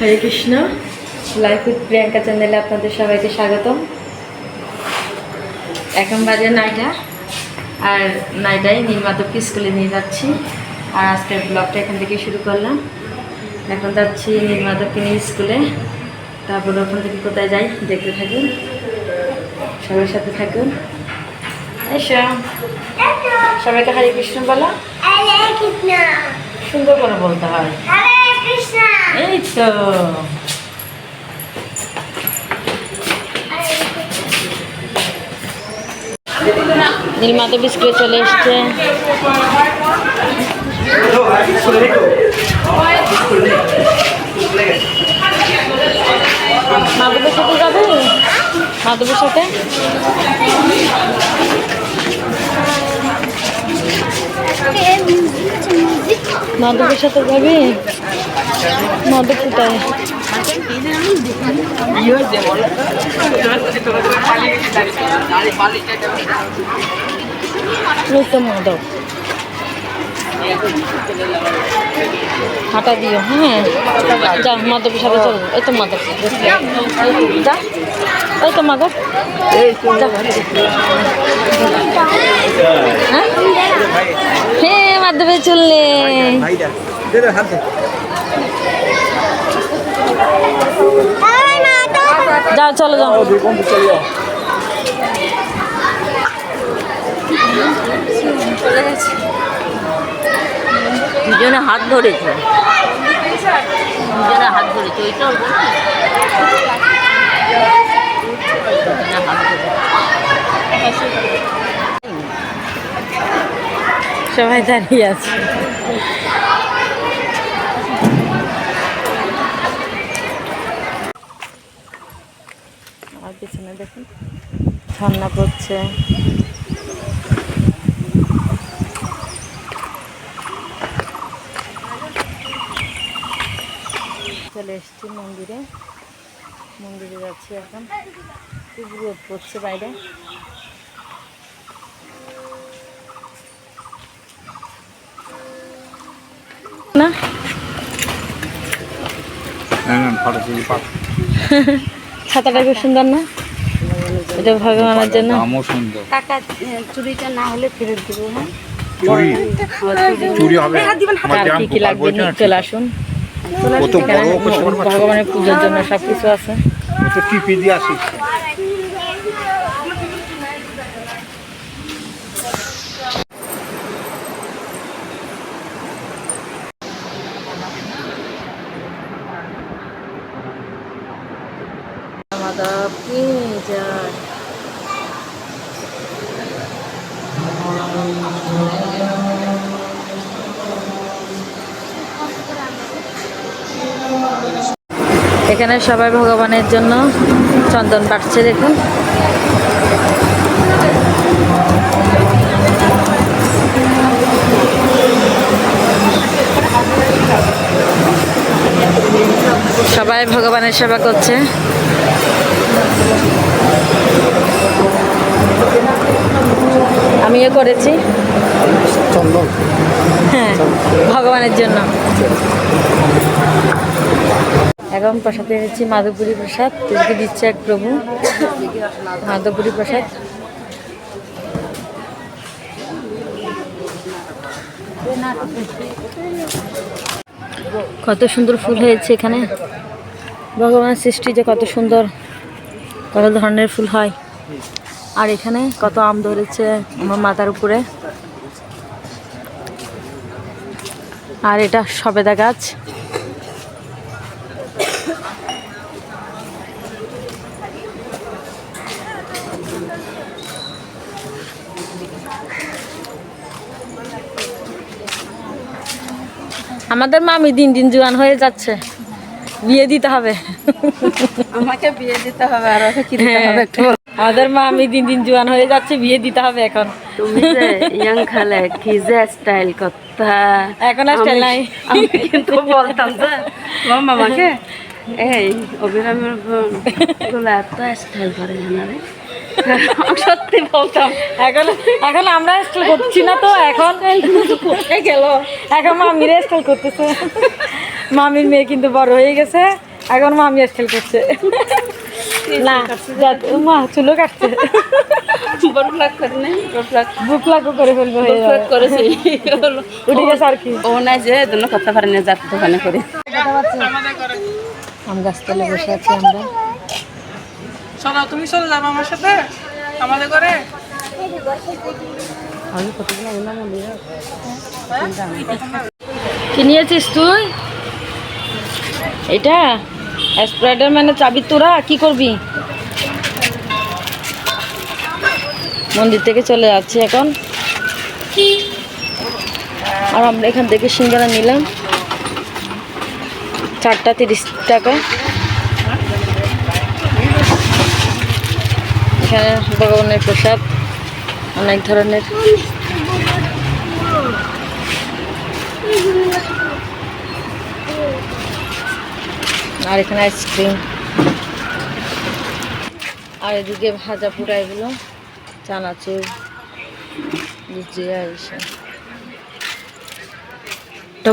Hare Krishna. Life with Priyanka চ্যানেলে আপনাদের সবাইকে স্বাগতম। এখন বাজে নাইটা আর নাইটাই নির্মাতককে স্কুলে নিয়ে যাচ্ছি। আর আজকের ব্লগটা এখান থেকে শুরু করলাম। এখন যাচ্ছি নির্মাতককে নিয়ে স্কুলে। তারপর ওখান থেকে কোথায় যাই? দেখতে থাকুন। সবার সাথে থাকুন। এসো। সবাইকে হরে কৃষ্ণ বলো। সুন্দর করে বলতে হয়। এই তো বিস্কুট চলে এসছে। মাধবের সাথে যাবে? মাধবের সাথে? মাধবের সাথে যাবি? মাধব কোথায় ওই তো মাধব। হাঁটা দিও হ্যাঁ। যা, মাধবের সাথে চলো। এই তো মাধব। যা। এই তো মাধব। হ্যাঁ? হ্যাঁ মাধবে চললে। যাও চলো যাও। দুজনে হাত ধরেছে। দুজনে হাত ধরেছে সবাই দাঁড়িয়ে আছে আর পিছনে দেখুন ঝর্ণা পড়ছে। চলে এসছি মন্দিরে। মন্দিরে যাচ্ছি এখন। খুব রোদ পড়ছে বাইরে। না? ছাতাটা খুব সুন্দর না? এটা ভগবানের জন্য। টাকা চুরিটা না হলে ফেরত দেবো হ্যাঁ? চুরি? চুরি। হবে? আমার আর কি কি লাগবে নিয়ে চলে আসুন। ভগবানের পুজোর জন্য সবকিছু আছে। ও তো টিপি দিয়ে আসিস মাধব কি যায় এখানে সবাই ভগবানের জন্য চন্দন বাটছে দেখুন। সবাই ভগবানের সেবা করছে। আমিও করেছি। হ্যাঁ ভগবানের জন্য। এখন প্রসাদ এনেছি মাধবপুরী প্রসাদ তিলকে দিচ্ছে এক প্রভু। মাধবপুরী প্রসাদ। কত সুন্দর ফুল হয়েছে এখানে। ভগবানের সৃষ্টি যে কত সুন্দর, কত ধরনের ফুল হয়। আর এখানে কত আম ধরেছে আমার মাথার উপরে। আর এটা সবেদা গাছ। আমাদের মামি দিন দিন জোয়ান হয়ে যাচ্ছে। বিয়ে দিতে হবে। আমাকে বিয়ে দিতে হবে আর ওকে কি দিতে হবে একটু। আমাদের মামি দিন দিন জোয়ান হয়ে যাচ্ছে বিয়ে দিতে হবে এখন। তুমি যে ইয়াং খালে কি যে স্টাইল কথা। এখন আর আমি- নাই। আমি কিন্তু বলতাম যে মামাকে এই অবিরামের এত স্টাইল করে না রে। সত্যি বলতাম। এখন এখন আমরা স্টাইল করছি না তো এখন গেল। এখন মামির স্টাইল করতেছে। মামির মেয়ে কিন্তু বড় হয়ে গেছে এখন মামি স্টাইল করছে। না মা চুলো কাটছে। আম গাছতলে বসে আছি আমরা। চলো তুমি চলে যাবে আমার সাথে, আমাদের ঘরে। কি নিয়েছিস তুই? এটা? স্প্রাইডার মানে চাবি তোরা? কি করবি? মন্দির থেকে চলে যাচ্ছি এখন। আর আমরা এখান থেকে সিঙ্গারা নিলাম। চারটা তিরিশ টাকা। এখানে ভগবানের প্রসাদ, অনেক ধরনের। আর এখানে আইসক্রিম। আর এদিকে ভাজা পোড়া এগুলো, চানাচুর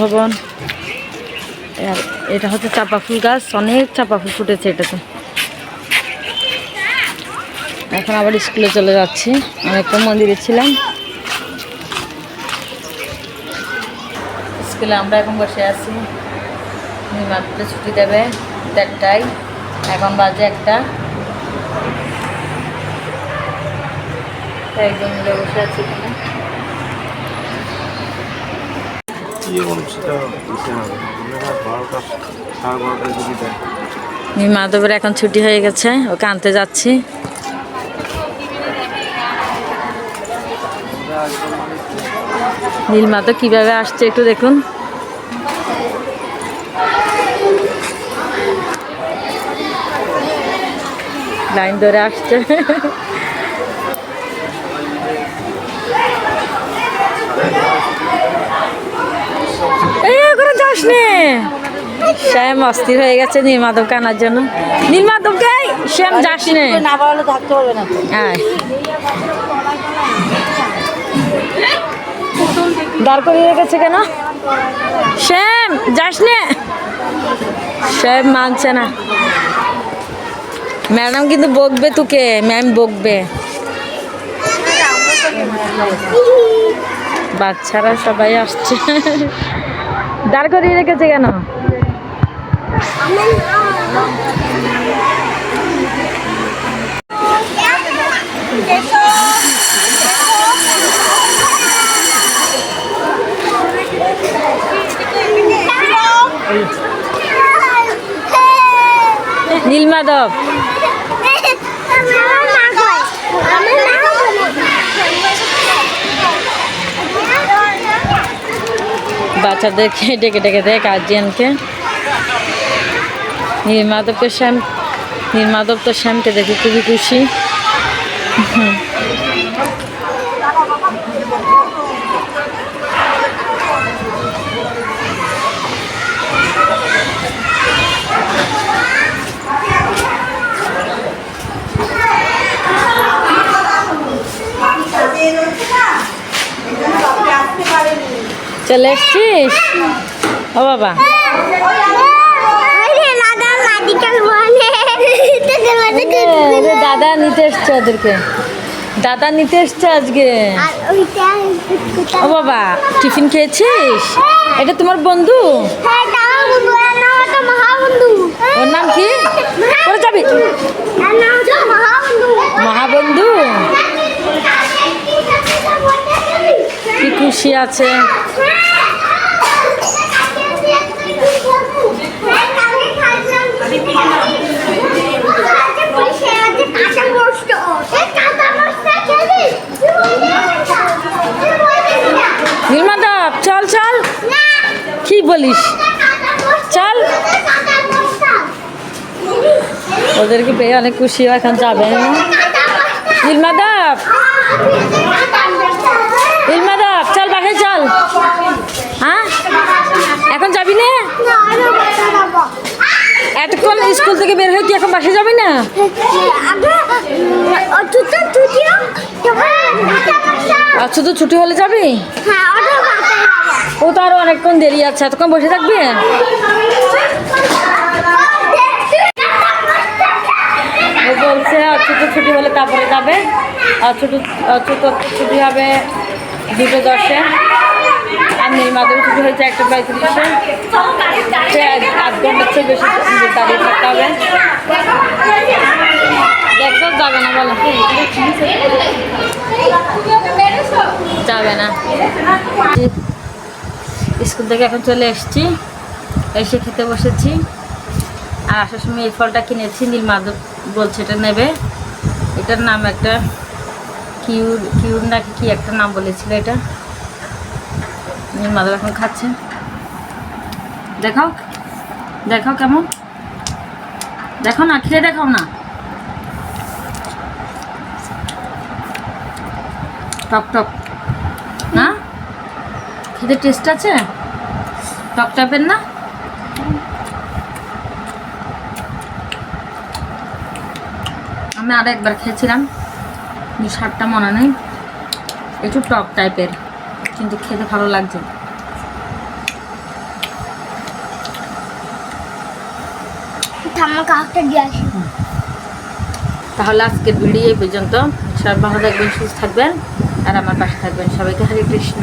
ভবন এটা হচ্ছে চাপা ফুল গাছ, অনেক চাপা ফুল ফুটেছে এটাতে। এখন আবার স্কুলে চলে যাচ্ছি। অনেকটা মন্দিরে ছিলাম। স্কুলে আমরা এখন বসে আছি। মাত্র ছুটি দেবে দেড়টায়। এখন বাজে একটা। একদম মিলে বসে আছি মাধবের এখন ছুটি হয়ে গেছে। ওকে আনতে যাচ্ছি। নীলমা তো কীভাবে আসছে একটু দেখুন। লাইন ধরে আসছে। এই যাস নে শ্যাম অস্থির হয়ে গেছে নীলমাধব কানার জন্য। নীলমাধবকে শ্যাম যাস নে না থাকতে পারবে না আয়। দাঁড় করিয়ে রেখেছে কেন? শ্যাম যাস নে শ্যাম মানছে না। ম্যাডাম কিন্তু বকবে তোকে, ম্যাম বকবে। বাচ্চারা সবাই আসছে। দাঁড় করিয়ে রেখেছে কেন? নীলমাধব। বাচ্চাদেরকে ডেকে ডেকে দেয় গার্জিয়ানকে নীলমাধবকে শ্যাম নীলমাধব তো শ্যামকে দেখে খুবই খুশি। চলে এসছিস? ও বাবা। দাদা নিতে এসছে ওদেরকে। দাদা নিতে এসছে আজকে। ও বাবা টিফিন খেয়েছিস? এটা তোমার বন্ধু? ওর নাম কি? যাবি। মহাবন্ধু? কি খুশি আছে? নির্মাদব চল চল। কি বলিস? চল। ওদেরকে পেয়ে অনেক খুশি হয়, এখন যাবে নির্মাদব নির্মাদব স্কুল থেকে বের হয়ে কি এখন বাসে যাবি না? আচ্ছা তো ছুটি হলে যাবি? ও তো আরও অনেকক্ষণ দেরি আছে। এতক্ষণ বসে থাকবি? বলছে অচ্যুত ছুটি হলে তারপরে যাবে। অচ্যুত অচ্যুত ছুটি হবে দুটো দশে। আর নীলমাধব ছুটি হয়েছে একটা পঁয়ত্রিশে আধ- ঘণ্টার চেয়ে বেশি দাঁড়িয়ে থাকতে হবে। দেখো যাবে না, বলো। যাবে না। স্কুল থেকে এখন চলে এসেছি। এসে খেতে বসেছি। আর আসার সময় এই ফলটা কিনেছি নীলমাধব বলছে এটা নেবে। এটার নাম একটা কিউর কিউর নাকি কি একটা নাম বলেছিল এটা? নীলমাধব এখন খাচ্ছে দেখাও দেখাও কেমন? দেখো না, খেয়ে দেখাও না। টক টক। না? খেতে টেস্ট আছে? টক টপের না? আমি আর একবার খেয়েছিলাম। স্বাদটা মনে নেই। একটু টক টাইপের কিন্তু খেতে ভালো লাগছে তাহলে আজকের ভিডিও এই পর্যন্ত। সব ভালো থাকবেন সুস্থ থাকবেন আর আমার পাশে থাকবেন সবাইকে। হরে কৃষ্ণ।